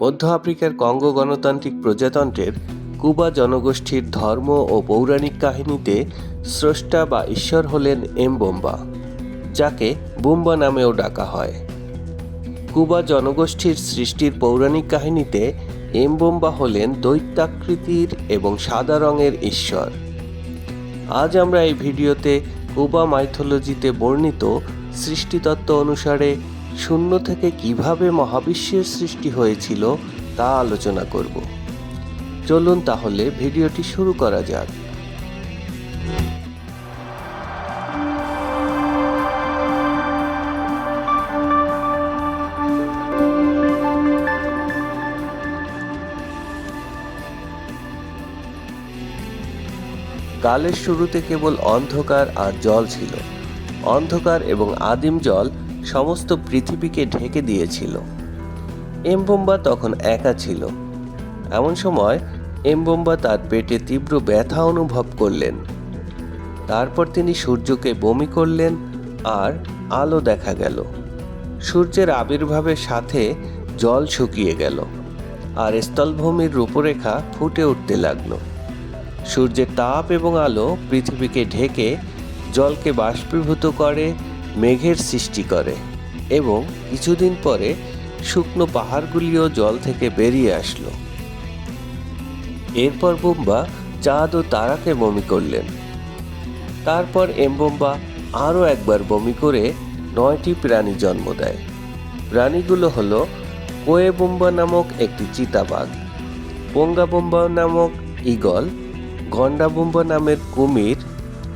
মধ্য আফ্রিকার কঙ্গো গণতান্ত্রিক প্রজাতন্ত্রের কুবা জনগোষ্ঠীর ধর্ম ও পৌরাণিক কাহিনীতে স্রষ্টা বা ঈশ্বর হলেন এমবোম্বা, যাকে বুম্বা নামেও ডাকা হয়। কুবা জনগোষ্ঠীর সৃষ্টির পৌরাণিক কাহিনীতে এমবোম্বা হলেন দৈত্যাকৃতির এবং সাদা রঙের ঈশ্বর। আজ আমরা এই ভিডিওতে কুবা মাইথোলজিতে বর্ণিত সৃষ্টিতত্ত্ব অনুসারে শূন্য থেকে কীভাবে মহাবিশ্বের সৃষ্টি হয়েছিল তা আলোচনা করব। চলুন তাহলে ভিডিওটি শুরু করা যাক। কালের শুরুতে কেবল অন্ধকার আর জল ছিল। অন্ধকার এবং আদিম জল সমস্ত পৃথিবীকে ঢেকে দিয়েছিল। এমবোম্বা তখন একা ছিল। এমন সময় এমবোম্বা তার পেটে তীব্র ব্যথা অনুভব করলেন। তারপর তিনি সূর্যকে বমি করলেন আর আলো দেখা গেল। সূর্যের আবির্ভাবের সাথে জল শুকিয়ে গেল আর স্থলভূমির রূপরেখা ফুটে উঠতে লাগল। সূর্যের তাপ এবং আলো পৃথিবীকে ঢেকে জলকে বাষ্পীভূত করে মেঘের সৃষ্টি করে এবং কিছুদিন পরে শুকনো পাহাড়গুলিও জল থেকে বেরিয়ে আসলো। এরপর বোম্বা চাঁদ ও তারাকে বমি করলেন। তারপর এমবোম্বা আরও একবার বমি করে নয়টি প্রাণী জন্ম দেয়। প্রাণীগুলো হলো কোয়েবোম্বা নামক একটি চিতাবাঘ পোঙ্গাবোম্বা নামক ঈগল গন্ডাবোম্বা নামের কুমির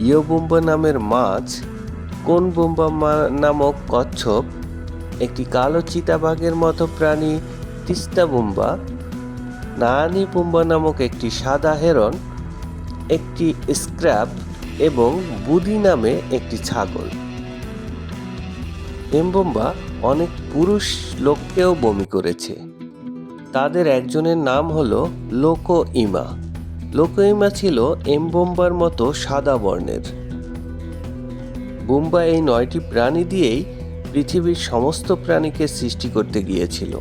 ইয়োবোম্বা নামের মাছ কোনবোম্বা মা- নামক কচ্ছপ একটি কালো চিতাবাঘের মতো প্রাণী তিস্তাবোম্বা নায়ানি বোম্বা নামক একটি সাদা হেরন, একটি স্ক্র্যাপ এবং বুদি নামে একটি ছাগল। এমবোম্বা অনেক পুরুষ লোককেও বমি করেছে। তাদের একজনের নাম হলো লোকো ইমা। লোকো ইমা ছিল এমবোম্বার মতো সাদা বর্ণের। বুম্বা এই নয়টি প্রাণী দিয়েই পৃথিবীর সমস্ত প্রাণীকে সৃষ্টি করতে গিয়েছিল।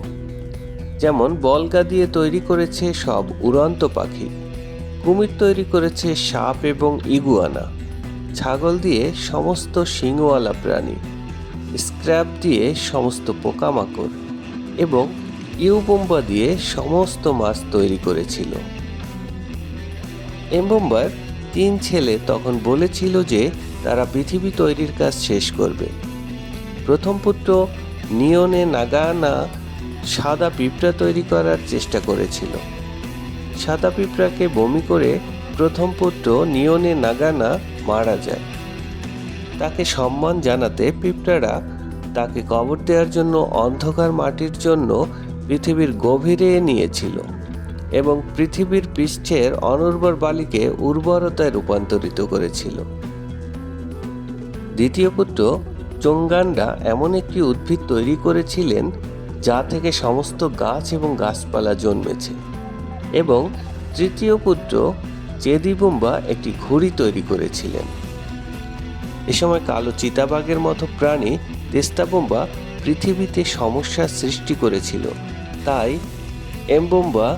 যেমন বলগা দিয়ে তৈরি করেছে সব উড়ন্ত পাখি, কুমির তৈরি করেছে সাপ এবং ইগুয়ানা, ছাগল দিয়ে সমস্ত শিংওয়ালা প্রাণী, স্ক্র্যাপ দিয়ে সমস্ত পোকামাকড় এবং ইউবোম্বা দিয়ে সমস্ত মাছ তৈরি করেছিল। এমবোম্বার তিন ছেলে তখন বলেছিল যে তারা পৃথিবী তৈরির কাজ শেষ করবে। প্রথম পুত্র নিয়নে নাগানা সাদা পিঁপড়া তৈরি করার চেষ্টা করেছিল। সাদা পিঁপড়াকে বমি করে প্রথম পুত্র নিয়নে নাগানা মারা যায়। তাকে সম্মান জানাতে পিঁপড়ারা তাকে কবর দেওয়ার জন্য অন্ধকার মাটির জন্য পৃথিবীর গভীরে নিয়েছিল এবং পৃথিবীর পৃষ্ঠের অনুর্বর বালিকে উর্বরতায় রূপান্তরিত করেছিল। দ্বিতীয় পুত্র চোঙ্গান্ডা এমন একটি উদ্ভিদ তৈরি করেছিলেন যা থেকে সমস্ত গাছ এবং গাছপালা জন্মেছে এবং তৃতীয় পুত্র চেদিবুম্বা একটি ঘুড়ি তৈরি করেছিলেন। এ সময় কালো চিতাবাঘের মতো প্রাণী তেস্তাবোম্বা পৃথিবীতে সমস্যার সৃষ্টি করেছিল। তাই এমবোম্বা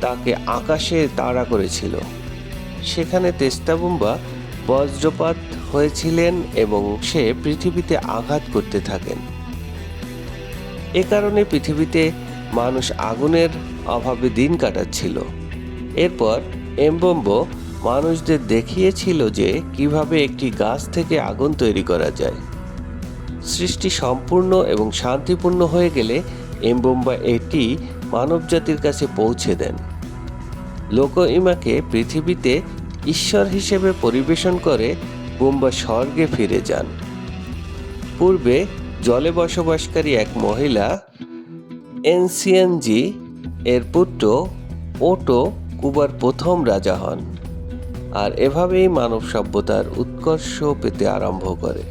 তাকে আকাশে তাড়া করেছিল। সেখানে তেস্তাবোম্বা বজ্রপাত হয়েছিলেন এবং সে পৃথিবীতে আঘাত করতে থাকেন। এ কারণে পৃথিবীতে মানুষ আগুনের অভাবে দিন কাটাচ্ছিল। এরপর এমবম্ব মানুষদের দেখিয়েছিল যে কীভাবে একটি গাছ থেকে আগুন তৈরি করা যায়। সৃষ্টি সম্পূর্ণ এবং শান্তিপূর্ণ হয়ে গেলে এমবোম্বা এটি মানবজাতির কাছে পৌঁছে দেন। লোক ইমাকে পৃথিবীতে ঈশ্বর হিসেবে পরিবেশন করে বোম্বা স্বর্গে ফিরে যান। পূর্বে জলে বসবাসকারী এক মহিলা, এনসিএনজি এর পুত্র ওটো কুবার প্রথম রাজা হন আর এভাবেই মানব সভ্যতার উৎকর্ষ পেতে আরম্ভ করে।